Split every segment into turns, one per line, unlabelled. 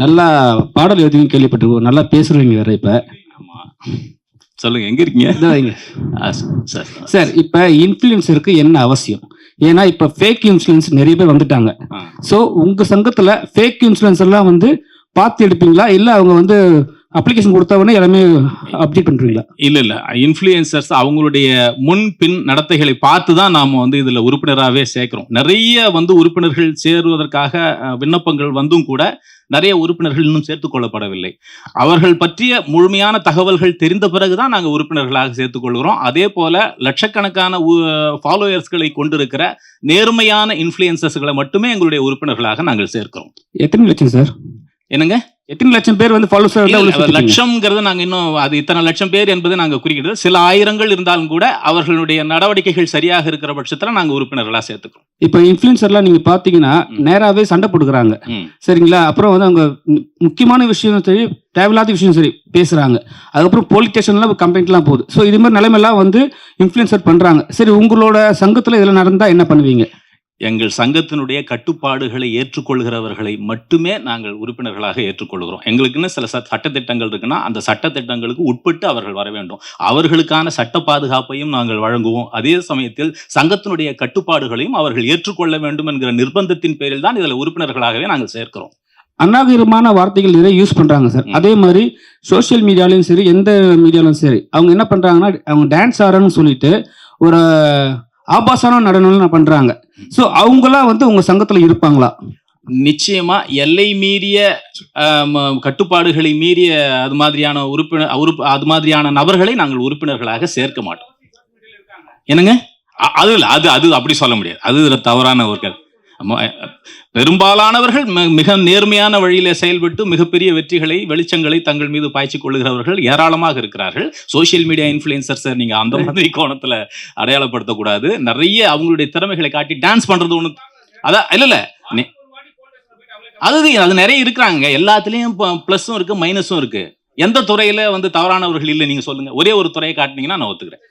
நல்லா பாடல் எழுதியும் கேள்விப்பட்டிருக்கோம். நல்லா பேசுறீங்க வேற இப்ப.
சொல்லுங்க எங்க இருக்கீங்க? சார்
சார் இப்ப இன்ஃப்ளூயன்சருக்கு என்ன அவசியம்? ஏன்னா இப்ப ஃபேக் இன்ஃப்ளூயன்ஸ் நிறைய பேர் வந்துட்டாங்க. சோ உங்க சங்கத்துல ஃபேக் இன்ஃப்ளூயன்ஸ் எல்லாம் வந்து பார்த்து எடுப்பீங்களா? இல்ல அவங்க வந்து அப்ளிகேஷன் கொடுத்தவொடனே எல்லாமே அப்டேட் பண்றீங்களா?
இல்ல இல்ல. இன்ஃப்ளூயன்சர்ஸ் அவங்களுடைய முன் பின் நடத்தைகளை பார்த்து தான் நாம வந்து இதுல உறுப்பினராகவே சேர்க்கிறோம். நிறைய வந்து உறுப்பினர்கள் சேருவதற்காக விண்ணப்பங்கள் வந்தும் கூட நிறைய உறுப்பினர்கள் இன்னும் சேர்த்துக் கொள்ளப்படவில்லை. அவர்கள் பற்றிய முழுமையான தகவல்கள் தெரிந்த பிறகுதான் நாங்க உறுப்பினர்களாக சேர்த்துக் கொள்கிறோம். அதே போல லட்சக்கணக்கான ஃபாலோயர்ஸ்களை கொண்டிருக்கிற நேர்மையான இன்ஃப்ளூயன்சர்ஸ்களை மட்டுமே எங்களுடைய உறுப்பினர்களாக நாங்கள் சேர்க்கிறோம்.
எத்தனை லட்சம் சார்?
என்னங்க?
எத்தனை லட்சம் பேர் வந்து
இல்ல, லட்சம்ங்கிறது நாங்க இன்னும் அது இத்தனை லட்சம் பேர் என்பதை நாங்க குறிக்கிறது சில ஆயிரங்கள் இருந்தாலும் கூட அவர்களுடைய நடவடிக்கைகள் சரியாக இருக்கிற பட்சத்துல நாங்க உறுப்பினர்களா சேர்த்துக்கிறோம்.
இப்ப இன்ஃப்ளூயன்சர்லாம் நீங்க பாத்தீங்கன்னா. நேராவே சண்டை போட்டுக்கிறாங்க. சரிங்களா? அப்புறம் வந்து அவங்க முக்கியமான விஷயம் சரி தேவையில்லாத விஷயம் சரி பேசுறாங்க. அதுக்கப்புறம் போலீஸ் ஸ்டேஷன்ல கம்ப்ளைண்ட்லாம் போகுது. ஸோ இது மாதிரி நிலைமையெல்லாம் வந்து இன்ஃப்ளூயன்சர் பண்றாங்க. சரி உங்களோட சங்கத்துல இதெல்லாம் நடந்தா என்ன பண்ணுவீங்க?
எங்கள் சங்கத்தினுடைய கட்டுப்பாடுகளை ஏற்றுக்கொள்கிறவர்களை மட்டுமே நாங்கள் உறுப்பினர்களாக ஏற்றுக்கொள்கிறோம். எங்களுக்குன்னு சில ச- சட்டத்திட்டங்கள் இருக்குன்னா அந்த சட்டத்திட்டங்களுக்கு உட்பட்டு அவர்கள் வர வேண்டும். அவர்களுக்கான சட்ட பாதுகாப்பையும் நாங்கள் வழங்குவோம். அதே சமயத்தில் சங்கத்தினுடைய கட்டுப்பாடுகளையும் அவர்கள் ஏற்றுக்கொள்ள வேண்டும் என்கிற நிர்பந்தத்தின் பேரில் தான் இதில் உறுப்பினர்களாகவே நாங்கள் சேர்க்கிறோம்.
அநாகரிகமான வார்த்தைகள் நிறைய யூஸ் பண்றாங்க சார். அதே மாதிரி சோஷியல் மீடியாலையும் சரி எந்த மீடியாலும் சரி அவங்க என்ன பண்றாங்கன்னா அவங்க டான்ஸ் ஆடுறன்னு சொல்லிட்டு ஒரு ஆபாசமான நடனம் பண்றாங்க. ஸோ அவங்களாம் வந்து உங்க சங்கத்துல இருப்பாங்களா?
நிச்சயமா எல்லை மீறிய கட்டுப்பாடுகளை மீறிய அது மாதிரியான உறுப்பினர் உறுப்பு அது மாதிரியான நபர்களை நாங்கள் உறுப்பினர்களாக சேர்க்க மாட்டோம். என்னங்க? அது இல்லை அது அது அப்படி சொல்ல முடியாது. அது இதில் தவறான ஒரு கருத்து. பெரும்பாலானவர்கள் மிக நேர்மையான வழியில செயல்பட்டு மிகப்பெரிய வெற்றிகளை வெளிச்சங்களை தங்கள் மீது பாய்ச்சிக் கொள்ளுகிறவர்கள் ஏராளமாக இருக்கிறார்கள். சோசியல் மீடியா இன்ஃபுளுசர்ஸை நீங்க அந்த மாதிரி கோணத்துல அடையாளப்படுத்தக்கூடாது. நிறைய அவங்களுடைய திறமைகளை காட்டி டான்ஸ் பண்றது ஒண்ணு அதான் இல்ல இல்ல. அது அது நிறைய இருக்கிறாங்க. எல்லாத்துலயும் ப்ளஸும் இருக்கு மைனஸும் இருக்கு. எந்த துறையில வந்து தவறானவர்கள் இல்லை நீங்க சொல்லுங்க. ஒரே ஒரு துறையை காட்டினீங்கன்னா நான் ஒத்துக்கிறேன்.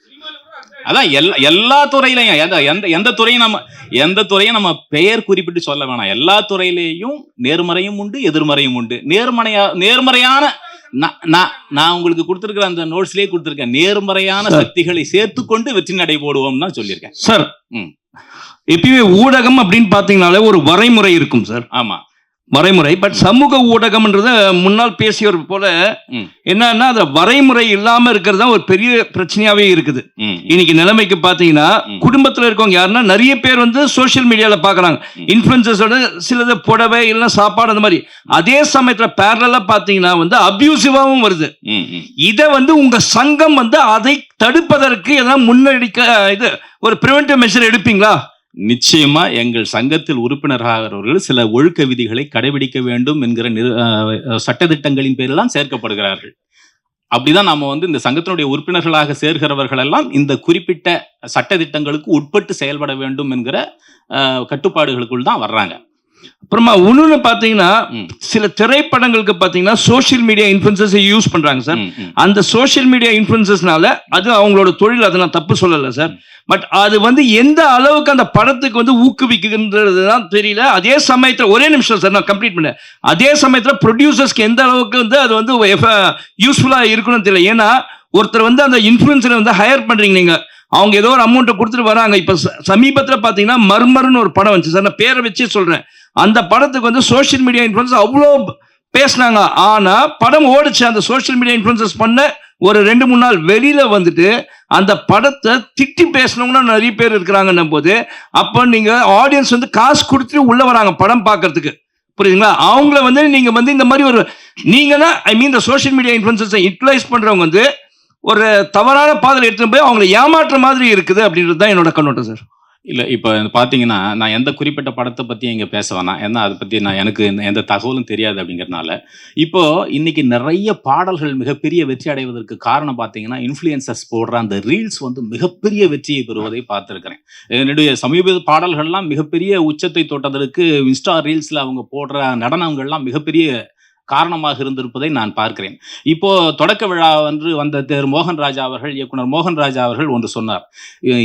அதான் எல்லா எல்லா துறையிலையும் எந்த எந்த எந்த துறையும் நம்ம எந்த துறையும் நம்ம பெயர் குறிப்பிட்டு சொல்ல வேணாம். எல்லா துறையிலேயும் நேர்மறையும் உண்டு எதிர்மறையும் உண்டு. நேர்மறையா நேர்மறையான நான் நான் உங்களுக்கு கொடுத்துருக்கிற அந்த நோட்ஸ்லயே கொடுத்துருக்கேன். நேர்மறையான. சக்திகளை சேர்த்துக்கொண்டு வெற்றி நடை போடுவோம் தான் சொல்லியிருக்கேன்.
சார். எப்பயுமே ஊடகம் அப்படின்னு பாத்தீங்கன்னாலே ஒரு வரைமுறை இருக்கும் சார்.
ஆமா.
வரைமுறை பட் சமூக ஊடகம்ன்றத முன்னால் பேசியவர் போல. என்னன்னா அந்த வரைமுறை இல்லாம இருக்கிறது தான் ஒரு பெரிய பிரச்சனையாவே இருக்குது. இன்னைக்கு நிலைமைக்கு பாத்தீங்கன்னா. குடும்பத்துல இருக்கவங்க யாருன்னா நிறைய பேர் வந்து சோஷியல் மீடியால பாக்குறாங்க.
ம்.
இன்ஃபுளுசர்ஸோட சிலது புடவை இல்லைன்னா சாப்பாடு அந்த மாதிரி. அதே சமயத்துல பேரலா பாத்தீங்கன்னா வந்து அபியூசிவாவும் வருது. இதை வந்து உங்க சங்கம் வந்து அதை தடுப்பதற்கு எதாவது முன்னெடுக்க இது ஒரு பிரிவென்டிவ் மெஷர் எடுப்பீங்களா?
நிச்சயமா எங்கள் சங்கத்தில் உறுப்பினராகிறவர்கள் சில ஒழுக்க விதிகளை கடைபிடிக்க வேண்டும் என்கிற நிறு- அஹ், சட்டதிட்டங்களின் பேரில் சேர்க்கப்படுகிறார்கள். அப்படிதான் நாம வந்து இந்த சங்கத்தினுடைய உறுப்பினர்களாக சேர்கிறவர்கள் எல்லாம் இந்த குறிப்பிட்ட சட்டதிட்டங்களுக்கு உட்பட்டு செயல்பட வேண்டும் என்கிற கட்டுப்பாடுகளுக்குள் தான் வர்றாங்க.
அப்புறமா இன்னொன்னு பாத்தீங்கன்னா
ம்.
சில திரைப்படங்களுக்கு பாத்தீங்கன்னா சோஷியல் மீடியா இன்ஃபுளுசர்ஸ் யூஸ் பண்றாங்க சார். அந்த சோஷியல் மீடியா இன்ஃபுளுசஸ்னால அது அவங்களோட தொழில் அதை நான் தப்பு சொல்லல சார். பட் அது வந்து எந்த அளவுக்கு அந்த படத்துக்கு வந்து ஊக்குவிக்குன்றது தான் தெரியல. அதே சமயத்துல ஒரே நிமிஷம் சார் நான் கம்ப்ளீட் பண்ணேன். அதே சமயத்துல ப்ரொடியூசர்ஸ்க்கு எந்த அளவுக்கு வந்து அது வந்து யூஸ்ஃபுல்லா இருக்கணும்னு தெரியல. ஏன்னா ஒருத்தர் வந்து அந்த இன்ஃபுளுசரை வந்து ஹையர் பண்றீங்க நீங்க. அவங்க ஏதோ ஒரு அமௌண்ட்டை கொடுத்துட்டு வராங்க. இப்போ சமீபத்துல பாத்தீங்கன்னா மர்மர்னு ஒரு படம் வந்துச்சு சார். நான் பேரை வச்சே சொல்றேன். அந்த படத்துக்கு வந்து சோஷியல் மீடியா இன்ஃப்ளூன்ஸ் அவ்வளோ பேசினாங்க. ஆனால் படம் ஓடிச்சு. அந்த சோஷியல் மீடியா இன்ஃப்ளூன்சஸ் பண்ண ஒரு ரெண்டு மூணு நாள் வெளியில் வந்துட்டு அந்த படத்தை திட்டி பேசினவங்களும் நிறைய பேர் இருக்கிறாங்கன்னும் போது அப்போ நீங்கள் ஆடியன்ஸ் வந்து காசு கொடுத்துட்டு உள்ளே வராங்க படம் பார்க்கறதுக்கு. புரியுதுங்களா? அவங்கள வந்து நீங்கள் வந்து இந்த மாதிரி ஒரு நீங்கன்னா ஐ மீன் இந்த சோஷியல் மீடியா இன்ஃப்ளூன்சஸை யூட்டிலைஸ் பண்ணுறவங்க வந்து ஒரு தவறான பாதையில் எடுத்துகிட்டு போய் அவங்களை ஏமாற்ற மாதிரி இருக்குது அப்படின்றது தான் என்னோட கண்ணோட்டம் சார்
இல்லை இப்போ பார்த்தீங்கன்னா நான் எந்த குறிப்பிட்ட படத்தை பற்றி இங்கே பேச வேணாம். ஏன்னா அதை பற்றி நான் எனக்கு எந்த- எந்த தகவலும் தெரியாது அப்படிங்கிறனால இப்போ இன்னைக்கு நிறைய பாடல்கள் மிகப்பெரிய வெற்றி அடைவதற்கு காரணம் பார்த்தீங்கன்னா இன்ஃப்ளூயன்சர்ஸ் போடுற அந்த ரீல்ஸ் வந்து மிகப்பெரிய வெற்றியை பெறுவதை பார்த்துருக்கிறேன். என்னுடைய சமீப பாடல்கள்லாம் மிகப்பெரிய உச்சத்தை தொட்டதற்கு இன்ஸ்டா ரீல்ஸில் அவங்க போடுற நடனங்கள்லாம் மிகப்பெரிய காரணமாக இருந்திருப்பதை நான் பார்க்கிறேன். இப்போ தொடக்க விழா அன்று வந்த திரு மோகன் ராஜா அவர்கள் இயக்குனர் மோகன் ராஜா அவர்கள் ஒன்று சொன்னார்.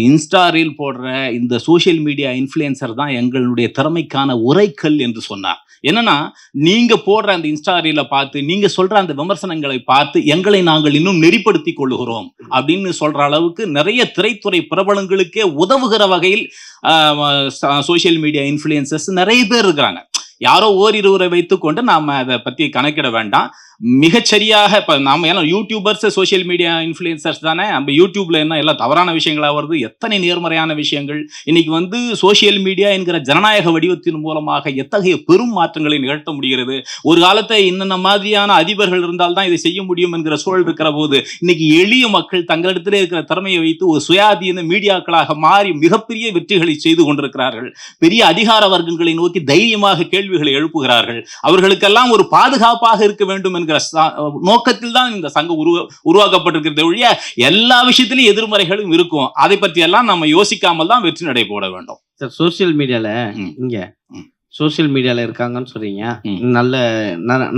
இன்ஸ்டா ரீல் போடுற இந்த சோஷியல் மீடியா இன்ஃப்ளூயன்சர் தான் எங்களுடைய திறமைக்கான உரைக்கல் என்று சொன்னார். என்னன்னா நீங்க போடுற அந்த இன்ஸ்டா ரீல பார்த்து நீங்க சொல்ற அந்த விமர்சனங்களை பார்த்து எங்களை நாங்கள் இன்னும் நெறிப்படுத்தி கொள்ளுகிறோம் அப்படின்னு சொல்ற அளவுக்கு நிறைய திரைத்துறை பிரபலங்களுக்கே உதவுகிற வகையில் சோஷியல் மீடியா இன்ஃப்ளூயன்சஸ் நிறைய பேர் இருக்கிறாங்க. யாரோ ஓரிருவரை வைத்துக்கொண்டு நாம அதை பத்தி கணக்கிட வேண்டாம். மிகச்சரியாக இப்போ நாம ஏன்னா யூடியூபர்ஸ் சோஷியல் மீடியா இன்ஃப்ளூயன்சர்ஸ் தானே? நம்ம யூடியூப்ல என்ன எல்லாம் தவறான விஷயங்களாக வருது? எத்தனை நேர்மறையான விஷயங்கள்? இன்னைக்கு வந்து சோஷியல் மீடியா என்கிற ஜனநாயக வடிவத்தின் மூலமாக எத்தகைய பெரும் மாற்றங்களை நிகழ்த்த முடிகிறது? ஒரு காலத்தை இன்னென்ன மாதிரியான அதிபர்கள் இருந்தால் தான் இதை செய்ய முடியும் என்கிற சூழல் இருக்கிற போது இன்னைக்கு எளிய மக்கள் தங்களிடத்திலே இருக்கிற திறமையை வைத்து ஒரு சுயாதீன மீடியாக்களாக மாறி மிகப்பெரிய வெற்றிகளை செய்து கொண்டிருக்கிறார்கள். பெரிய அதிகார வர்க்கங்களை நோக்கி தைரியமாக கேள்விகளை எழுப்புகிறார்கள். அவர்களுக்கெல்லாம் ஒரு பாதுகாப்பாக இருக்க வேண்டும் என்கிற நோக்கத்தில் தான் இந்த சங்கம் உருவ உருவாக்கப்பட்டிருக்கிறது ஒழிய எல்லா விஷயத்திலும் எதிர்மறைகளும் இருக்கும் அதை பற்றி எல்லாம் நம்ம யோசிக்காமல் தான் வெற்றி நடை போட வேண்டும்
சார் சோஷியல் மீடியால. இங்க
ம்.
சோஷியல் மீடியால இருக்காங்கன்னு சொல்றீங்க. நல்ல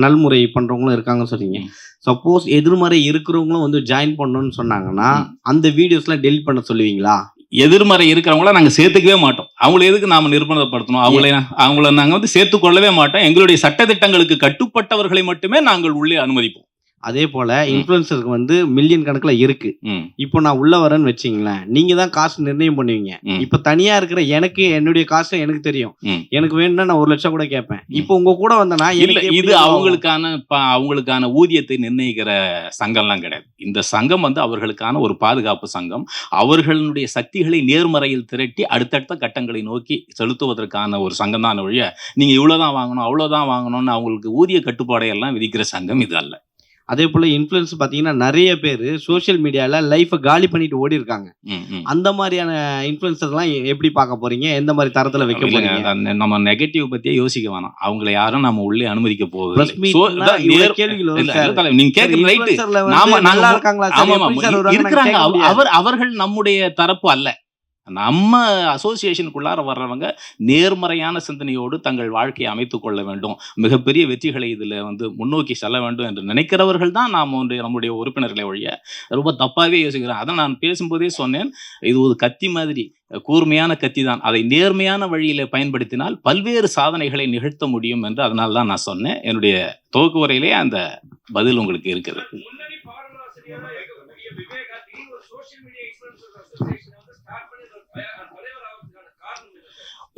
நல்முறை பண்றவங்களும் இருக்காங்கன்னு சொல்றீங்க. சப்போஸ் எதிர்மறை இருக்கிறவங்களும் வந்து ஜாயின் பண்ணணும்னு சொன்னாங்கன்னா. அந்த வீடியோஸ்லாம் டெலிட் பண்ண சொல்லுவீங்களா
எதிர்மறை இருக்கிறவங்கள நாங்க சேர்த்துக்கவே மாட்டோம். அவங்கள எதுக்கு நாம நிர்பந்தப்படுத்தணும்? அவங்கள அவங்கள நாங்க வந்து சேர்த்துக் கொள்ளவே மாட்டோம். எங்களுடைய சட்டதிட்டங்களுக்கு கட்டுப்பட்டவர்களை மட்டுமே நாங்கள் உள்ளே அனுமதிப்போம்.
அதே போல இன்ஃபுளுசருக்கு வந்து மில்லியன் கணக்குல இருக்கு. இப்போ நான் உள்ள வரேன்னு வச்சுங்களேன் நீங்க தான் காசு நிர்ணயம் பண்ணுவீங்க. இப்ப தனியா இருக்கிற எனக்கு என்னுடைய காசு எனக்கு தெரியும். எனக்கு வேணும்னா நான் ஒரு லட்சம் கூட கேட்பேன். இப்போ உங்க கூட வந்தனா
இது? அவங்களுக்கான அவங்களுக்கான ஊதியத்தை நிர்ணயிக்கிற சங்கம்லாம் கிடையாது. இந்த சங்கம் வந்து அவர்களுக்கான ஒரு பாதுகாப்பு சங்கம். அவர்களுடைய சக்திகளை நேர்மறையில் திரட்டி அடுத்தடுத்த கட்டங்களை நோக்கி செலுத்துவதற்கான ஒரு சங்கம் தான் ஒழிய நீங்க இவ்வளவுதான் வாங்கணும் அவ்வளவுதான் வாங்கணும்னு அவங்களுக்கு ஊதிய கட்டுப்பாடை எல்லாம் விதிக்கிற சங்கம் இது அல்ல.
அதே போல இன்ஃபுளுன்ஸ் பாத்தீங்கன்னா நிறைய பேர் சோஷியல் மீடியால லைஃபை காலி பண்ணிட்டு ஓடி இருக்காங்க. அந்த மாதிரியான இன்ஃபுளுசர் எல்லாம் எப்படி பார்க்க போறீங்க? எந்த மாதிரி தரத்துல வைக்க போறீங்க?
நம்ம நெகட்டிவ் பத்தியே யோசிக்க வேணாம். அவங்கள யாரும் நம்ம உள்ளே அனுமதிக்க போகுது
கேள்விகள்.
நீங்க கேட்கறது ரைட்டு நாம-
நல்லா இருக்காங்களா.
அவர் அவர்கள் நம்முடைய தரப்பு அல்ல. நம்ம அசோசியேஷனுக்குள்ளார வர்றவங்க நேர்மறையான சிந்தனையோடு தங்கள் வாழ்க்கையை அமைத்து கொள்ள வேண்டும். மிகப்பெரிய வெற்றிகளை இதில் வந்து முன்னோக்கி செல்ல வேண்டும் என்று நினைக்கிறவர்கள் தான் நாம் ஒன்று நம்முடைய உறுப்பினர்களை ஒழிய ரொம்ப தப்பாகவே யோசிக்கிறேன் அதை நான் பேசும்போதே சொன்னேன். இது ஒரு கத்தி மாதிரி கூர்மையான கத்தி தான். அதை நேர்மையான வழியில் பயன்படுத்தினால் பல்வேறு சாதனைகளை நிகழ்த்த முடியும் என்று அதனால தான் நான் சொன்னேன். என்னுடைய துவக்கு உரையிலே அந்த பதில் உங்களுக்கு இருக்குது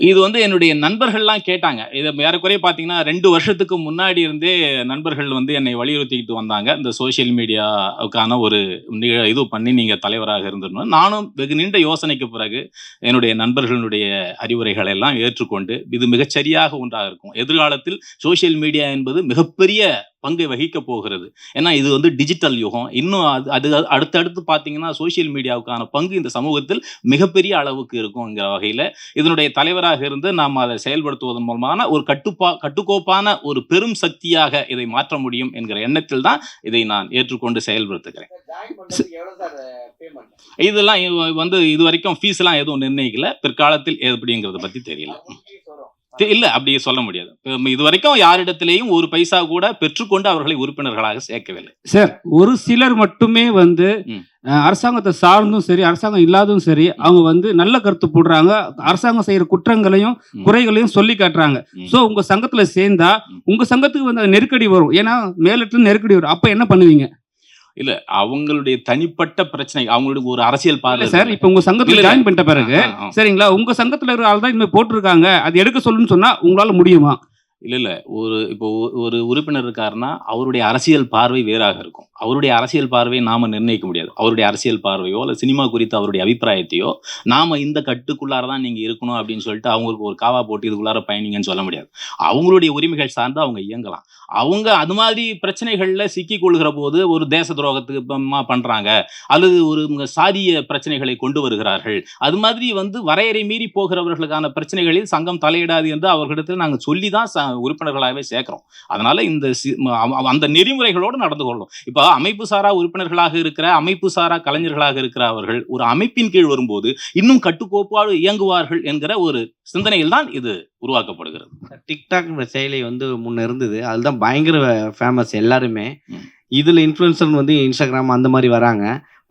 இது வந்து என்னுடைய நண்பர்கள்லாம் கேட்டாங்க. இதை ஏறக்குறைய பார்த்தீங்கன்னா ரெண்டு வருஷத்துக்கு முன்னாடி இருந்தே நண்பர்கள் வந்து என்னை வலியுறுத்திக்கிட்டு வந்தாங்க. இந்த சோஷியல் மீடியாவுக்கான ஒரு நிகழ இது பண்ணி நீங்கள் தலைவராக இருந்துடணும் நானும் வெகு நீண்ட யோசனைக்கு பிறகு என்னுடைய நண்பர்களுடைய அறிவுரைகளை எல்லாம் ஏற்றுக்கொண்டு இது மிகச்சரியாக ஒன்றாக இருக்கும். எதிர்காலத்தில் சோஷியல் மீடியா என்பது மிகப்பெரிய பங்கை வகிக்க போகிறது. ஏன்னா இது வந்து டிஜிட்டல் யுகம். இன்னும் அது அது அடுத்தடுத்து பார்த்தீங்கன்னா சோஷியல் மீடியாவுக்கான பங்கு இந்த சமூகத்தில் மிகப்பெரிய அளவுக்கு இருக்குங்கிற வகையில் இதனுடைய தலைவராக இருந்து நாம் அதை செயல்படுத்துவதன் மூலமான ஒரு கட்டுப்பா கட்டுக்கோப்பான ஒரு பெரும் சக்தியாக இதை மாற்ற முடியும் என்கிற எண்ணத்தில் தான் இதை நான் ஏற்றுக்கொண்டு செயல்படுத்துகிறேன். இதெல்லாம் வந்து இது வரைக்கும் ஃபீஸ் எல்லாம் எதுவும் நிர்ணயிக்கல. பிற்காலத்தில் எப்படிங்கிறத பத்தி தெரியல. இல்ல அப்படி சொல்ல முடியாது. இது வரைக்கும் யாரிடத்திலேயும் ஒரு பைசா கூட பெற்றுக்கொண்டு அவர்களை உறுப்பினர்களாக சேர்க்கவில்லை.
சார் ஒரு சிலர் மட்டுமே வந்து அரசாங்கத்தை சார்ந்தும் சரி அரசாங்கம் இல்லாதும் சரி அவங்க வந்து நல்ல கருத்து போடுறாங்க. அரசாங்கம் செய்யற குற்றங்களையும். குறைகளையும் சொல்லி காட்டுறாங்க. சோ உங்க சங்கத்துல சேர்ந்தா. உங்க சங்கத்துக்கு வந்து நெருக்கடி வரும். ஏன்னா மேலிட்டு நெருக்கடி வரும். அப்ப என்ன பண்ணுவீங்க?
இல்ல அவங்களுடைய தனிப்பட்ட பிரச்சனை அவங்களுடைய ஒரு அரசியல் பார்வை
சார். இப்ப உங்க சங்கத்துல. ஜாயின் பண்ணிட்ட பிறகு. சரிங்களா உங்க சங்கத்துல இருக்கிற ஆள் தான் இனிமே போட்டிருக்காங்க அது எடுக்க சொல்லுன்னு சொன்னா உங்களால முடியுமா
இல்ல இல்ல ஒரு இப்போ ஒரு உறுப்பினர் இருக்காருன்னா அவருடைய அரசியல் பார்வை வேறாக இருக்கும் அவருடைய அரசியல் பார்வையை நாம் நிர்ணயிக்க முடியாது. அவருடைய அரசியல் பார்வையோ இல்லை சினிமா குறித்த அவருடைய அபிப்பிராயத்தையோ நாம் இந்த கட்டுக்குள்ளார தான் நீங்கள் இருக்கணும் அப்படின்னு சொல்லிட்டு அவங்களுக்கு ஒரு காவா போட்டு இதுக்குள்ளார பயணிங்கன்னு சொல்ல முடியாது. அவங்களுடைய உரிமைகள் சார்ந்து அவங்க இயங்கலாம். அவங்க அது மாதிரி பிரச்சனைகளில் சிக்கி கொள்கிற போது ஒரு தேச துரோகத்துக்கு பண்ணுறாங்க அல்லது ஒரு சாதிய பிரச்சனைகளை கொண்டு வருகிறார்கள். அது மாதிரி வந்து வரையறை மீறி போகிறவர்களுக்கான பிரச்சனைகளில் சங்கம் தலையிடாது என்று அவர்களிடத்தில் நாங்கள் சொல்லி தான் ச- உறுப்பினர்களாகவே சேர்க்குறோம். அதனால் இந்த சி- அந்த நெறிமுறைகளோடு நடந்து கொள்ளும் இப்போ அமைப்பு சாரா உறுப்பினர்களாக இருக்கிற அமைப்பு சாரா கலைஞர்களாக இருக்கிற அவர்கள் ஒரு அமைப்பின் கீழ் வரும்போது இன்னும் கட்டுக்கோப்பாடு இயங்குவார்கள் என்கிற ஒரு சிந்தனையில் தான் இது உருவாக்கப்படுகிறது.
டிக்டாக்ன்ற செயலி வந்து முன்ன இருந்தது. அதுதான் பயங்கர ஃபேமஸ் எல்லாருமே. இதுல இன்ஃப்ளூயன்சர் வந்து இன்ஸ்டாகிராம் அந்த மாதிரி வராங்க.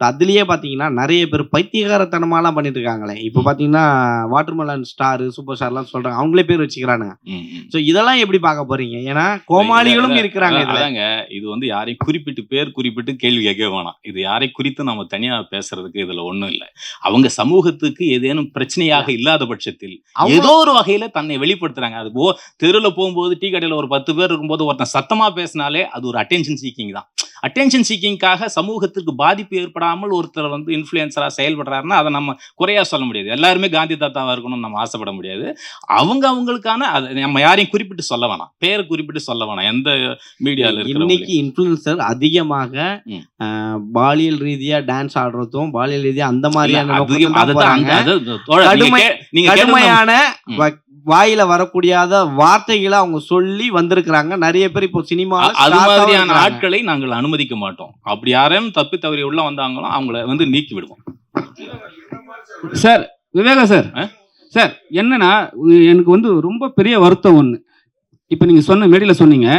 அதுலயே பாத்தீங்கன்னா நிறைய பேர் பைத்தியகாரத்தனமாலாம் பண்ணிட்டு இருக்காங்களே இப்போ பாத்தீங்கன்னா வாட்டர்மெலன் ஸ்டார் சூப்பர் ஸ்டார்லாம் சொல்றாங்க அவங்களே பேர் வச்சுக்கிறானுங்க. ஸோ இதெல்லாம் எப்படி பார்க்க போறீங்க? ஏன்னா கோமாளிகளும் இருக்கிறாங்க
அதாங்க. இது வந்து யாரையும் குறிப்பிட்டு பேர் குறிப்பிட்டு கேள்வி கேட்க வேணாம். இது யாரை குறித்து நம்ம தனியா பேசுறதுக்கு இதுல ஒண்ணும் இல்லை. அவங்க சமூகத்துக்கு ஏதேனும் பிரச்சனையாக இல்லாத பட்சத்தில் ஏதோ ஒரு வகையில தன்னை வெளிப்படுத்துறாங்க. அது போ தெருவில் போகும்போது டீ கடையில் ஒரு பத்து பேர் இருக்கும்போது ஒருத்தன் சத்தமா பேசினாலே அது ஒரு அட்டென்ஷன் சீக்கிங் தான். அட்டென்ஷன் சீக்கிங்காக சமூகத்திற்கு பாதிப்பு ஏற்படாமல் ஒருத்தர் வந்து இன்ஃப்ளூயன்சரா செயல்படுறாருன்னா அதை நம்ம குறையா சொல்ல முடியாது. எல்லாருமே காந்தி தாத்தாவா இருக்கணும்னு நம்ம ஆசைப்பட முடியாது. அவங்க அவங்களுக்கான அது நம்ம யாரையும் குறிப்பிட்டு சொல்ல வேணாம். பேரை குறிப்பிட்டு சொல்ல வேணாம். எந்த மீடியால
இன்னைக்கு இன்ஃப்ளூயன்சர் அதிகமாக பாலியல் ரீதியா டான்ஸ் ஆடுறதும் பாலியல் ரீதியா அந்த மாதிரியான கடுமையான வாயில வரக்கூடியாத வார்த்தைகளை அவங்க சொல்லி வந்திருக்கிறாங்க. நிறைய பேர் இப்போ சினிமா
அது மாதிரியான ஆட்களை நாங்கள் அனுமதிக்க மாட்டோம். அப்படி யாரும் தப்பி தவறி உள்ள வந்தாங்களோ அவங்கள வந்து நீக்கி விடுவோம்.
Sir Viveka sir.
ஆ?
சார் என்னன்னா எனக்கு வந்து ரொம்ப பெரிய வருத்தம் ஒன்று இப்போ நீங்கள் சொன்ன மேடையில் சொன்னீங்க.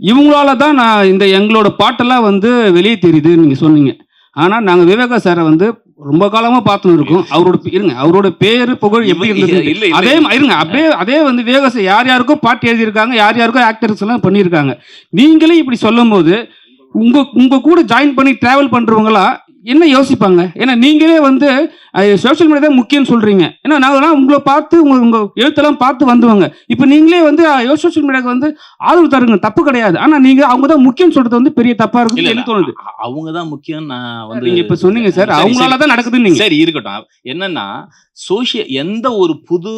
இவங்களால தான் நான் இந்த எங்களோட பாட்டெல்லாம் வந்து வெளியே தெரியுதுன்னு நீங்கள் சொன்னீங்க. ஆனால் நாங்கள் விவேகா சாரை வந்து ரொம்ப காலமாக பார்த்துன்னு இருக்கோம். அவரோட இருங்க அவரோட பேரு புகழ் எப்படி இருந்தது. அதே இருங்க அப்படியே அதே வந்து விவேகா சார் யார் யாருக்கோ பாட்டு எழுதியிருக்காங்க யார் யாருக்கோ ஆக்டர்ஸ் எல்லாம் பண்ணியிருக்காங்க. நீங்களே இப்படி சொல்லும்போது உங்க உங்க கூட ஜாயின் பண்ணி டிராவல் பண்றவங்களா என்ன யோசிப்பாங்க? ஏன்னா நீங்களே வந்து சோஷியல் மீடியா தான் முக்கியம்னு சொல்றீங்க. ஏன்னா நாங்களாம் உங்களை பார்த்து உங்க உங்க எழுத்தெல்லாம் பார்த்து வந்தவங்க. இப்போ நீங்களே வந்து சோஷியல் மீடியாவுக்கு வந்து ஆதரவு தருங்க. தப்பு கிடையாது. ஆனா நீங்க அவங்க தான் முக்கியம் சொல்றது வந்து பெரிய தப்பா இருக்குன்னு எனக்கு தோணுது.
அவங்க தான் முக்கியம் நான் வந்து
நீங்க இப்ப சொன்னீங்க சார்
சரி,
அவங்களால தான் நடக்குதுன்னு நீங்க.
சரி இருக்கட்டும். என்னன்னா சோசியல் எந்த ஒரு புது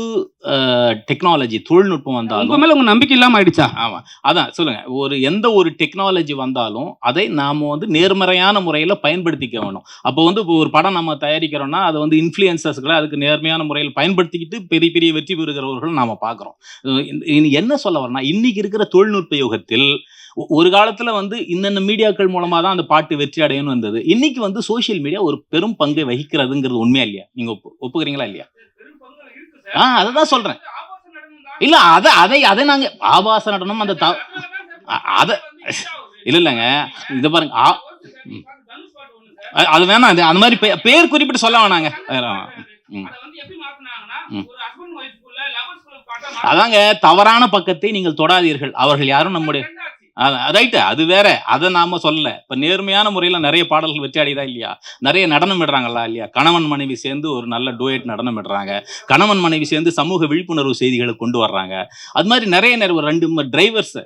டெக்னாலஜி தொழில்நுட்பம்
உங்க
வந்தாலும்
மேல உங்க நம்பிக்கை இல்லாம ஆயிடுச்சா?
ஆமா. அதான் சொல்லுங்க. ஒரு எந்த ஒரு டெக்னாலஜி வந்தாலும் அதை நாம வந்து நேர்மறையான முறையில பயன்படுத்திக்க வேணும். அப்போ வந்து இப்போ ஒரு படம் நம்ம தயாரிக்கிறோம்னா அதை வந்து இன்ஃப்ளூயன்சர்ஸ்களை அதுக்கு நேர்மையான முறையில் பயன்படுத்திக்கிட்டு பெரிய பெரிய வெற்றி பெறுகிறவர்கள் நாம பார்க்குறோம். என்ன சொல்ல வரேன்னா இன்னைக்கு இருக்கிற தொழில்நுட்ப யுகத்தில் ஒரு காலத்துல வந்து இந்தந்த மீடியாக்கள் மூலமா தான் அந்த பாட்டு வெற்றி அடையணும் வந்தது. இன்னைக்கு வந்து சோஷியல் மீடியா ஒரு பெரும் பங்கை வகிக்கிறதுங்கிறது உண்மையா இல்லையா? நீங்க ஒப்பு- ஒப்புக்கிறீங்களா இல்லையா? ஆ அதை தான் சொல்றேன். இல்ல அதை அதை அதை நாங்க ஆபாச நடனம் அந்த த- அத இல்ல இல்லைங்க. இத பாருங்க ஆ- அது வேணாம் அது அந்த மாதிரி பே- பேர் குறிப்பிட்டு சொல்ல வேணாங்க. ம். அதாங்க தவறான பக்கத்தை நீங்கள் தொடாதீர்கள். அவர்கள் யாரும் நம்முடைய ரைட்டு. அது வேற. அதை நாம சொல்லல. இப்போ நேர்மையான முறையில் நிறைய பாடல்கள் வெற்றியாடிதா இல்லையா? நிறைய நடனம் இடுறாங்களா இல்லையா? கணவன் மனைவி சேர்ந்து ஒரு நல்ல டோயட் நடனம் இடுறாங்க. கணவன் மனைவி சேர்ந்து சமூக விழிப்புணர்வு செய்திகளை கொண்டு வர்றாங்க. அது மாதிரி நிறைய நேரம் ஒரு ரெண்டு டிரைவர்ஸ்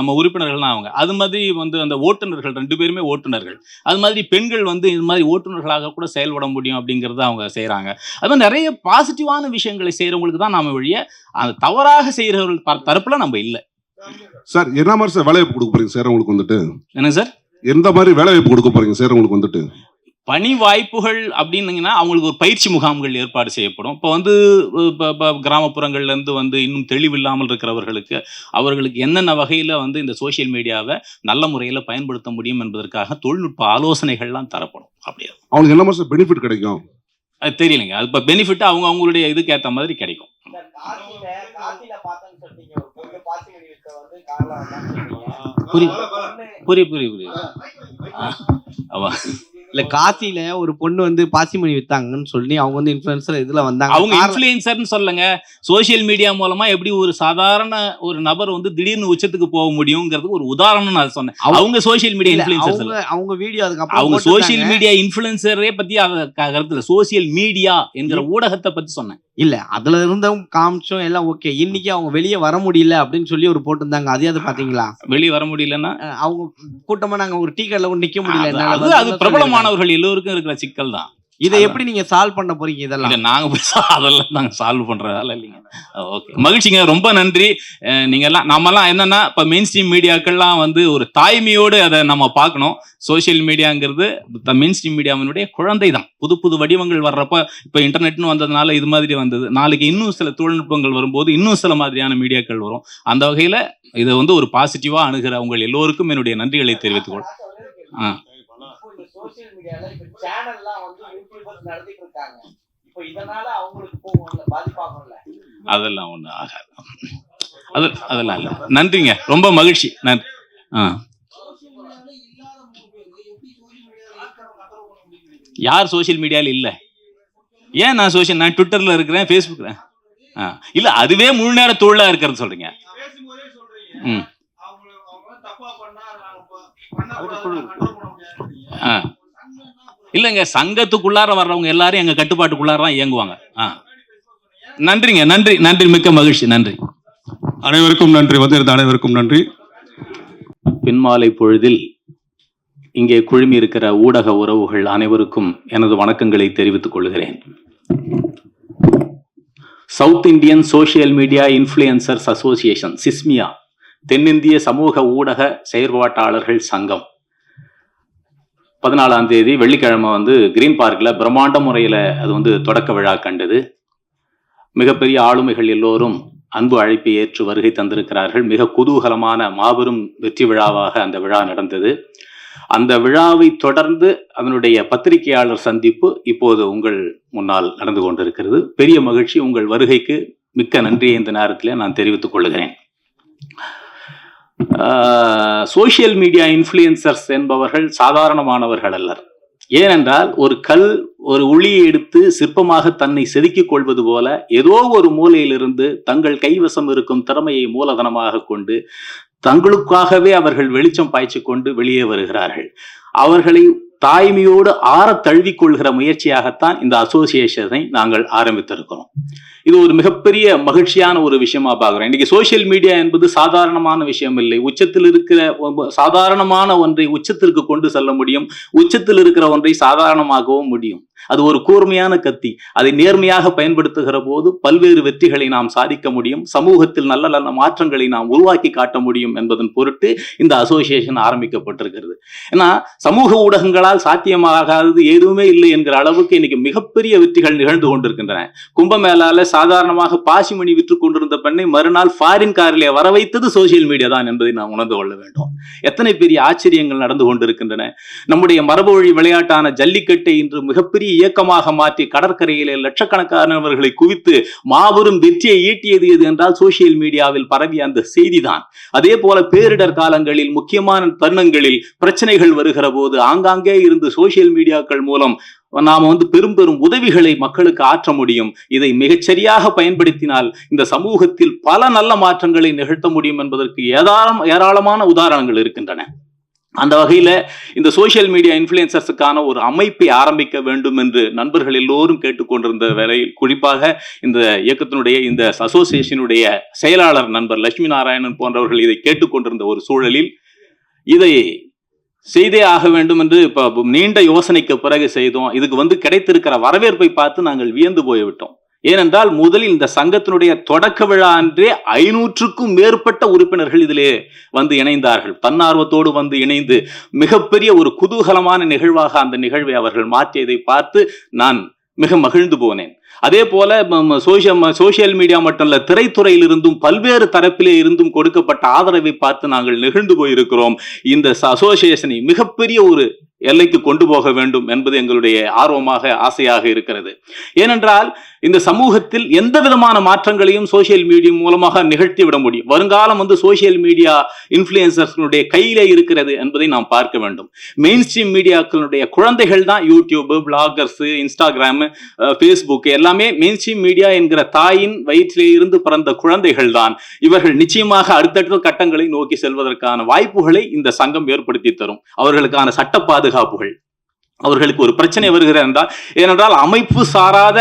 நம்ம உறுப்பினர்கள்லாம் அவங்க. அது மாதிரி வந்து அந்த ஓட்டுநர்கள் ரெண்டு பேருமே ஓட்டுநர்கள். அது மாதிரி பெண்கள் வந்து இது மாதிரி ஓட்டுநர்களாக கூட செயல்பட முடியும் அப்படிங்கிறத அவங்க செய்கிறாங்க அது மாதிரி நிறைய பாசிட்டிவான விஷயங்களை செய்கிறவங்களுக்கு தான் நாம வழிய அந்த தவறாக செய்கிறவர்கள் தரப்பில் நம்ம இல்லை.
சார் என்ன மாதிரி சார் வேலைவாய்ப்பு கொடுக்க போறீங்க? சார் உங்களுக்கு வந்துட்டு?
என்ன சார்?
எந்த மாதிரி வேலைவாய்ப்பு கொடுக்க போறீங்க? சார் உங்களுக்கு வந்துட்டு?
பணி வாய்ப்புகள் அப்படின்னீங்கன்னா அவங்களுக்கு ஒரு பயிற்சி முகாம்கள் ஏற்பாடு செய்யப்படும். இப்போ வந்து இப்போ இப்போ கிராமப்புறங்கள்ல இருந்து வந்து இன்னும் தெளிவில்லாமல் இருக்கிறவர்களுக்கு அவர்களுக்கு என்னென்ன வகையில் வந்து இந்த சோஷியல் மீடியாவை நல்ல முறையில் பயன்படுத்த முடியும் என்பதற்காக தொழில்நுட்ப ஆலோசனைகள்லாம் தரப்படும். அப்படியே.
அவங்களுக்கு என்ன மாதிரி சார் பெனிஃபிட் கிடைக்கும்?
அது தெரியலைங்க. அது இப்போ பெனிஃபிட் அவங்க அவங்களுடைய இதுக்கு ஏற்ற மாதிரி கிடைக்கும். புரி புரி புரி. புரி ஆமா.
இல்ல காசில ஒரு பொண்ணு வந்து பாசிமணி வித்தாங்கன்னு சொல்லி அவங்க வந்து இன்ஃபுளுசர் இதுல வந்தாங்க.
அவங்க இன்ஃப்ளூயன்சர்னு சொல்லுங்க. சோஷியல் மீடியா மூலமா எப்படி ஒரு சாதாரண ஒரு நபர் வந்து திடீர்னு உச்சத்துக்கு போக முடியுங்கிறது ஒரு உதாரணம் நான் சொன்னேன்.
அவங்க-
சோஷியல் மீடியா
இல்ல,
இன்ஃப்ளூயன்சர்ஸ்
அவங்க வீடியோ அதுக்கப்புறம்
அவங்க. சோஷியல் மீடியா இன்ஃப்ளூயன்சரே பத்தி அத கருத்துல சோஷியல் மீடியா என்கிற ஊடகத்தை பத்தி சொன்னேன்.
இல்ல அதுல இருந்தவங்க காமிச்சோம் எல்லாம் ஓகே இன்னைக்கு அவங்க வெளியே வர முடியல அப்படின்னு சொல்லி ஒரு போட்டிருந்தாங்க. அதையாவது பாத்தீங்களா?
வெளியே வர முடியலன்னா?
அவங்க கூட்டமா நாங்க ஒரு டீ கடையில கூட நிக்க முடியல.
அது-
என்னால
பிரபலமானவர்கள் எல்லோருக்கும் இருக்கிற சிக்கல் தான்.
இதை எப்படி நீங்க சால்வ் பண்ண போறீங்க
இல்ல
இதெல்லாம்
நாங்க போய் அதெல்லாம் நாங்க சால்வ் பண்ற வேலை இல்லைங்க ஓகே மகிழ்ச்சிங்க ரொம்ப நன்றி. நீங்க எல்லாம் நம்மலாம் என்னன்னா இப்ப மெயின் ஸ்ட்ரீம் மீடியாக்கள்லாம் வந்து ஒரு தாய்மையோடு அதை நம்ம பார்க்கணும். சோஷியல் மீடியாங்கிறது மெயின் ஸ்ட்ரீம் மீடியாவினுடைய குழந்தை தான். புது புது வடிவங்கள் வர்றப்ப இப்ப இன்டர்நெட்னு வந்ததுனால இது மாதிரி வந்தது. நாளைக்கு இன்னும் சில தொழில்நுட்பங்கள் வரும்போது இன்னும் சில மாதிரியான மீடியாக்கள் வரும். அந்த வகையில இதை வந்து ஒரு பாசிட்டிவா அணுகிற உங்கள் எல்லோருக்கும் என்னுடைய நன்றிகளை தெரிவித்துக் கொள் ஆ.
சோசியல் மீடியால இப்ப சேனல்லாம் வந்து யூடியூபர்ஸ் நடத்திட்டு இருக்காங்க. இப்போ இதனால அவங்களுக்கு போகும்ல பாதிப்பாகும்ல
அதெல்லாம் ஒண்ணு ஆகாது. அது அதெல்லாம் இல்லை. நன்றிங்க. ரொம்ப மகிழ்ச்சி. நன்றி. ஆ. யார் சோஷியல் மீடியால இல்ல? ஏன் நான் சோஷியல் நான் ட்விட்டர்ல இருக்கிறேன் ஃபேஸ்புக்ல ஆ. இல்ல அதுவே முழு நேர தொழிலா இருக்கிறது சொல்றீங்க. ம். ஆ. இல்லைங்க சங்கத்துக்குள்ளார வர்றவங்க எல்லாரும் எங்க கட்டுப்பாட்டுக்குள்ளார தான் இயங்குவாங்க. ஆ. நன்றிங்க நன்றி நன்றி மிக்க மகிழ்ச்சி நன்றி.
அனைவருக்கும் நன்றி வந்திருந்த அனைவருக்கும் நன்றி.
பின்மாலை பொழுதில் இங்கே குழுமி இருக்கிற ஊடக உறவுகள் அனைவருக்கும் எனது வணக்கங்களை தெரிவித்துக் கொள்கிறேன். South Indian social media influencers association SISMIA தென்னிந்திய சமூக ஊடக செயற்பாட்டாளர்கள் சங்கம். பதினாலாம் தேதி வெள்ளிக்கிழமை வந்து கிரீன் பார்க்கில் பிரம்மாண்ட முறையில் அது வந்து தொடக்க விழா கண்டது. மிகப்பெரிய ஆளுமைகள் எல்லோரும் அன்பு அழைப்பை ஏற்று வருகை தந்திருக்கிறார்கள். மிக குதூகலமான மாபெரும் வெற்றி விழாவாக அந்த விழா நடந்தது. அந்த விழாவை தொடர்ந்து அதனுடைய பத்திரிகையாளர் சந்திப்பு இப்போது உங்கள் முன்னால் நடந்து கொண்டிருக்கிறது. பெரிய மகிழ்ச்சி. உங்கள் வருகைக்கு மிக்க நன்றியை இந்த நேரத்தில் நான் தெரிவித்துக் கொள்கிறேன். சோசியல் மீடியா இன்ஃப்ளூயன்சர்ஸ் என்பவர்கள் சாதாரணமானவர்கள் அல்லர். ஏனென்றால் ஒரு கல் ஒரு ஒளியை எடுத்து சிற்பமாக தன்னை செதுக்கிக் கொள்வது போல ஏதோ ஒரு மூலையிலிருந்து தங்கள் கைவசம் இருக்கும் திறமையை மூலதனமாக கொண்டு தங்களுக்காகவே அவர்கள் வெளிச்சம் பாய்ச்சி கொண்டு வெளியே வருகிறார்கள். அவர்களை தாய்மையோடு ஆற தழுவிக் கொள்கிற முயற்சியாகத்தான் இந்த அசோசியேஷனை நாங்கள் ஆரம்பித்திருக்கிறோம். இது ஒரு மிகப்பெரிய மகிழ்ச்சியான ஒரு விஷயமா பார்க்கிறோம். இன்னைக்கு சோசியல் மீடியா என்பது சாதாரணமான விஷயம் இல்லை உச்சத்தில் இருக்கிற சாதாரணமான ஒன்றை உச்சத்திற்கு கொண்டு செல்ல முடியும். உச்சத்தில் இருக்கிற ஒன்றை சாதாரணமாகவும் முடியும். அது ஒரு கூர்மையான கத்தி. அதை நேர்மையாக பயன்படுத்துகிற போது பல்வேறு வெற்றிகளை நாம் சாதிக்க முடியும். சமூகத்தில் நல்ல நல்ல மாற்றங்களை நாம் உருவாக்கி காட்ட முடியும் என்பதன் பொருட்டு இந்த அசோசியேஷன் ஆரம்பிக்கப்பட்டிருக்கிறது. ஏன்னா சமூக ஊடகங்களால் சாத்தியமாகாதது எதுவுமே இல்லை என்கிற அளவுக்கு இன்னைக்கு மிகப்பெரிய வெற்றிகள் நிகழ்ந்து கொண்டிருக்கின்றன. கும்பமேளால சாதாரணமாக பாசிமணி விற்று கொண்டிருந்த பெண்ணை மறுநாள் ஃபாரின் காரிலே வர வைத்தது சோசியல் மீடியா தான் என்பதை நாம் உணர்ந்து கொள்ள வேண்டும். எத்தனை பெரிய ஆச்சரியங்கள் நடந்து கொண்டிருக்கின்றன. நம்முடைய மரபு வழி விளையாட்டான ஜல்லிக்கட்டை இன்று மிகப்பெரிய இயக்கமாக மாற்றி கடற்கரையிலே லட்சக்கணக்கானவர்களை குவித்து மாபெரும் வெற்றியை ஈட்டியது எது என்றால் சோசியல் மீடியாவில் பரவிய அந்த செய்திதான். அதே போல பேரிடர் காலங்களில் முக்கியமான தருணங்களில் பிரச்சனைகள் வருகிற போது ஆங்காங்கே இருந்து சோசியல் மீடியாக்கள் மூலம் நாம் வந்து பெரும் பெரும் உதவிகளை மக்களுக்கு ஆற்ற முடியும். இதை மிகச்சரியாக பயன்படுத்தினால் இந்த சமூகத்தில் பல நல்ல மாற்றங்களை நிகழ்த்த முடியும் என்பதற்கு ஏதாரம் ஏராளமான உதாரணங்கள் இருக்கின்றன. அந்த வகையில் இந்த சோஷியல் மீடியா இன்ஃப்ளூயன்சர்ஸுக்கான ஒரு அமைப்பை ஆரம்பிக்க வேண்டும் என்று நண்பர்கள் எல்லோரும் கேட்டுக்கொண்டிருந்த வேளையில் குறிப்பாக இந்த இயக்கத்தினுடைய இந்த அசோசியேஷனுடைய செயலாளர் நண்பர் லட்சுமி நாராயணன் போன்றவர்கள் இதை கேட்டுக்கொண்டிருந்த ஒரு சூழலில் இதை செய்தே ஆக வேண்டும் என்று இப்போ நீண்ட யோசனைக்கு பிறகு செய்தோம். இதுக்கு வந்து கிடைத்திருக்கிற வரவேற்பை பார்த்து நாங்கள் வியந்து போய்விட்டோம். ஏனென்றால் முதலில் இந்த சங்கத்தினுடைய தொடக்க விழா அன்றே ஐநூற்றுக்கும் மேற்பட்ட உறுப்பினர்கள் இதிலே வந்து இணைந்தார்கள். தன்னார்வத்தோடு வந்து இணைந்து மிகப்பெரிய ஒரு குதூகலமான நிகழ்வாக அந்த நிகழ்வை அவர்கள் மாற்றியதை பார்த்து நான் மிக மகிழ்ந்து போனேன். அதே போல சோசியல் சோசியல் மீடியா மட்டும் இல்ல திரைத்துறையில் இருந்தும் பல்வேறு தரப்பிலே இருந்தும் கொடுக்கப்பட்ட ஆதரவை பார்த்து நாங்கள் நெகிழ்ந்து போயிருக்கிறோம். இந்த அசோசியேஷனை மிகப்பெரிய ஒரு எல்லைக்கு கொண்டு போக வேண்டும் என்பது எங்களுடைய ஆர்வமாக ஆசையாக இருக்கிறது. ஏனென்றால் இந்த சமூகத்தில் எந்த விதமான மாற்றங்களையும் சோசியல் மீடியா மூலமாக நிகழ்த்தி விட முடியும். வருங்காலம் வந்து சோசியல் மீடியா இன்ஃபுளுசர்களுடைய கையிலே இருக்கிறது என்பதை நாம் பார்க்க வேண்டும். மெயின் ஸ்ட்ரீம் மீடியாக்களுடைய குழந்தைகள் தான் யூடியூப் பிளாகர்ஸ் இன்ஸ்டாகிராம் ஃபேஸ்புக் எல்லாம் எல்லாமே மெயின்ஸ்ட்ரீம் மீடியா என்கிற தாயின் வயிற்றிலே இருந்து பிறந்த குழந்தைகள் தான் இவர்கள் நிச்சயமாக அடுத்தடுத்த கட்டங்களை நோக்கி செல்வதற்கான வாய்ப்புகளை இந்த சங்கம் ஏற்படுத்தி தரும். அவர்களுக்கான சட்ட பாதுகாப்புகள். அவர்களுக்கு ஒரு பிரச்சனை வருகிறது என்றால் ஏனென்றால் அமைப்பு சாராத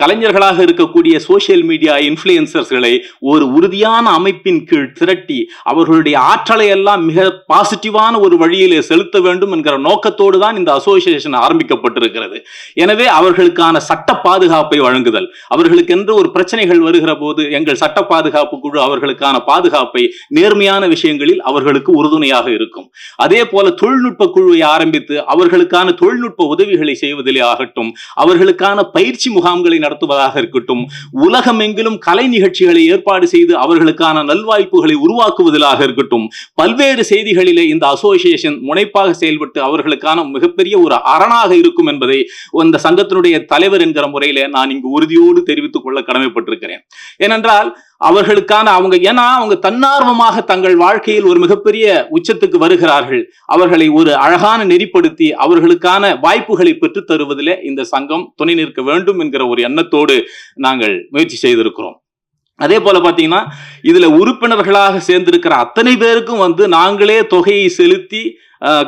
கலைஞர்களாக இருக்கக்கூடிய சோசியல் மீடியா இன்ஃப்ளூயன்சர்ஸ்களை ஒரு உறுதியான அமைப்பின் கீழ் திரட்டி அவர்களுடைய ஆற்றலை எல்லாம் மிக பாசிட்டிவான ஒரு வழியிலே செலுத்த வேண்டும் என்கிற நோக்கத்தோடு தான் இந்த அசோசியேஷன் ஆரம்பிக்கப்பட்டிருக்கிறது. எனவே அவர்களுக்கான சட்ட பாதுகாப்பை வழங்குதல் அவர்களுக்கு அவர்களுக்கென்று ஒரு பிரச்சனைகள் வருகிற போது எங்கள் சட்ட பாதுகாப்பு குழு அவர்களுக்கான பாதுகாப்பை நேர்மையான விஷயங்களில் அவர்களுக்கு உறுதுணையாக இருக்கும். அதே போல தொழில்நுட்ப குழுவை ஆரம்பித்து அவர்களுக்கான தொழில்நுட்ப உதவிகளை செய்வதிலே ஆகட்டும் அவர்களுக்கான பயிற்சி முகாம்களை நடத்துவதாக இருக்கட்டும். உலகமெங்கிலும் கலை நிகழ்ச்சிகளை ஏற்பாடு செய்து அவர்களுக்கான நல்வாய்ப்புகளை உருவாக்குவதிலாக இருக்கட்டும். பல்வேறு செய்திகளிலே இந்த அசோசியேஷன் முனைப்பாக செயல்பட்டு அவர்களுக்கான மிகப்பெரிய ஒரு அரணாக இருக்கும் என்பதை இந்த சங்கத்தினுடைய தலைவர் என்கிற முறையில நான் இங்கு உறுதியோடு தெரிவித்துக் கொள்ள கடமைப்பட்டிருக்கிறேன். ஏனென்றால் அவர்களுக்கான அவங்க ஏன்னா அவங்க தன்னார்வமாக தங்கள் வாழ்க்கையில் ஒரு மிகப்பெரிய உச்சத்துக்கு வருகிறார்கள். அவர்களை ஒரு அழகான நெறிப்படுத்தி அவர்களுக்கான வாய்ப்புகளை பெற்று தருவதிலே இந்த சங்கம் துணை நிற்க வேண்டும் என்கிற ஒரு எண்ணத்தோடு நாங்கள் முயற்சி செய்திருக்கிறோம். அதே போல பாத்தீங்கன்னா இதுல உறுப்பினர்களாக சேர்ந்திருக்கிற அத்தனை பேருக்கும் வந்து நாங்களே தொகையை செலுத்தி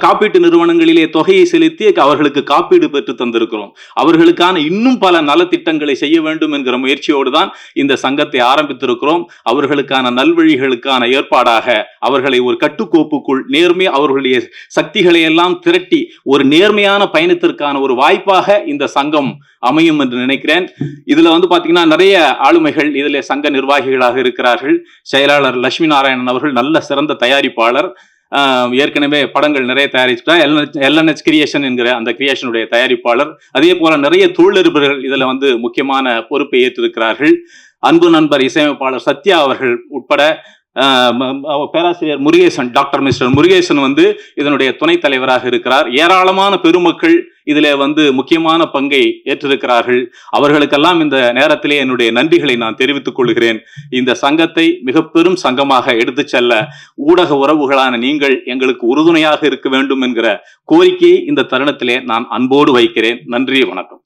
காப்பீட்டு நிறுவனங்களிலே தொகையை செலுத்தி அவர்களுக்கு காப்பீடு பெற்று தந்திருக்கிறோம். அவர்களுக்கான இன்னும் பல நலத்திட்டங்களை செய்ய வேண்டும் என்கிற முயற்சியோடு தான் இந்த சங்கத்தை ஆரம்பித்திருக்கிறோம். அவர்களுக்கான நல்வழிகளுக்கான ஏற்பாடாக அவர்களை ஒரு கட்டுக்கோப்புக்குள் நேர்மை அவர்களுடைய சக்திகளை எல்லாம் திரட்டி ஒரு நேர்மையான பயணத்திற்கான ஒரு வாய்ப்பாக இந்த சங்கம் அமையும் என்று நினைக்கிறேன். இதுல வந்து பாத்தீங்கன்னா நிறைய ஆளுமைகள் இதில் சங்க நிர்வாகிகளாக இருக்கிறார்கள். செயலாளர் லட்சுமி நாராயணன் அவர்கள் நல்ல சிறந்த தயாரிப்பாளர். ஏற்கனவே படங்கள் நிறைய தயாரிச்சுட்டா. எல்என்ஹெச் கிரியேஷன் என்கிற அந்த கிரியேஷனுடைய தயாரிப்பாளர். அதே போல நிறைய தொழிலதிபர்கள் இதுல வந்து முக்கியமான பொறுப்பை ஏற்றிருக்கிறார்கள். அன்பு நண்பர் இசையமைப்பாளர் சத்யா அவர்கள் உட்பட பேராசிரியர் முருகேசன் டாக்டர் மிஸ்டர் முருகேசன் வந்து இதனுடைய துணைத் தலைவராக இருக்கிறார். ஏராளமான பெருமக்கள் இதுல வந்து முக்கியமான பங்கை ஏற்றிருக்கிறார்கள். அவர்களுக்கெல்லாம் இந்த நேரத்திலே என்னுடைய நன்றிகளை நான் தெரிவித்துக் கொள்கிறேன். இந்த சங்கத்தை மிக பெரும் சங்கமாக எடுத்துச் செல்ல ஊடக உறவுகளான நீங்கள் எங்களுக்கு உறுதுணையாக இருக்க வேண்டும் என்கிற கோரிக்கையை இந்த தருணத்திலே நான் அன்போடு வைக்கிறேன். நன்றி வணக்கம்.